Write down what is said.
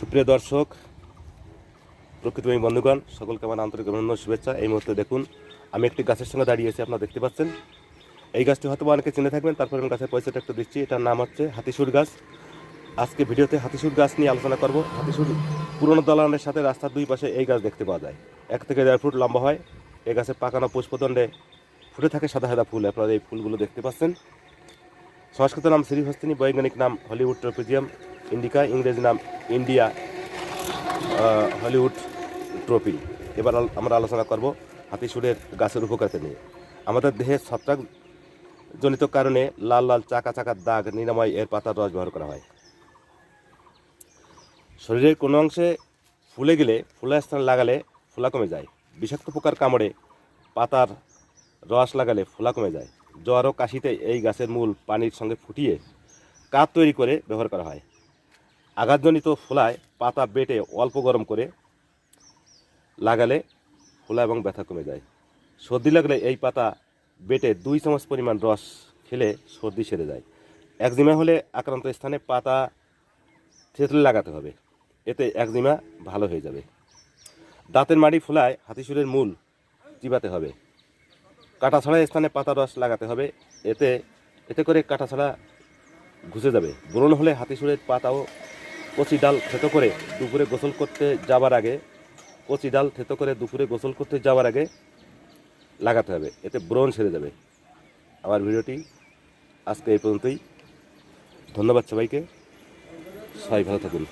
সুপ্রিয় দর্শক প্রকৃতপ্রেমী বন্ধুগণ, সকলকে আমার আন্তরিক অভিনন্দন, শুভেচ্ছা। এই মুহূর্তে দেখুন, আমি একটি গাছের সঙ্গে দাঁড়িয়েছি আপনারা দেখতে পাচ্ছেন। এই গাছটি হয়তো অনেকে চিনে থাকবেন, তারপরে আমি গাছের পয়সাটা একটু দিচ্ছি। এটার নাম হচ্ছে হাতিসুর গাছ। আজকে ভিডিওতে হাতিসুর গাছ নিয়ে আলোচনা করব। হাতিসুর পুরনো দলানের সাথে রাস্তার দুই পাশে এই গাছ দেখতে পাওয়া যায়। এক থেকে দেড় ফুট লম্বা হয়। এই গাছের পাকানো পুষ্পদণ্ডে ফুটে থাকে সাদা সাদা ফুল। আপনারা এই ফুলগুলো দেখতে পাচ্ছেন। সংস্কৃত নাম শ্রীহস্তিনী বৈজ্ঞানিক নাম হলিউড ট্রোপিজিয়াম, ইন্ডিকা, ইংরেজি নাম ইন্ডিয়া হলিউড ট্রপি। এবার আমরা আলোচনা করব হাতিসুরের গাছের উপকারিতা নিয়ে। আমাদের দেহে ছত্রাক জনিত কারণে লাল লাল চাকা চাকার দাগ, নিরাময় এর পাতার রস ব্যবহার করা হয়। শরীরের কোনো অংশে ফুলে গেলে, ফুলা স্থানে লাগালে ফোলা কমে যায়। বিষাক্ত পোকার কামড়ে পাতার রস লাগালে ফোলা কমে যায়। জ্বর ও কাশিতে এই গাছের মূল পানির সঙ্গে ফুটিয়ে কাপ তৈরি করে ব্যবহার করা হয়। আঘাতজনিত ফোলায় পাতা বেটে অল্প গরম করে লাগালে ফোলা এবং ব্যথা কমে যায়। সর্দি লাগলে এই পাতা বেটে দুই চামচ পরিমাণ রস খেলে সর্দি সেরে যায়। একজিমা হলে আক্রান্ত স্থানে পাতা থেতলে লাগাতে হবে। এতে একজিমা ভালো হয়ে যাবে। দাঁতের মাড়ি ফোলায় হাতিসুরের মূল চিবাতে হবে। কাটা ছাড়া স্থানে পাতা রস লাগাতে হবে। এতে এতে করে কাটা ছাড়া ঘুষে যাবে। ব্রণ হলে হাতিসুরের পাতাও কচি ডাল থেতো করে দুপুরে গোসল করতে যাবার আগে, কচি ডাল থেতো করে দুপুরে গোসল করতে যাওয়ার আগে লাগাতে হবে। এতে ব্রণ সেরে যাবে। আমার ভিডিওটি আজকে এই পর্যন্তই। ধন্যবাদ সবাইকে। সবাই ভালো থাকুন।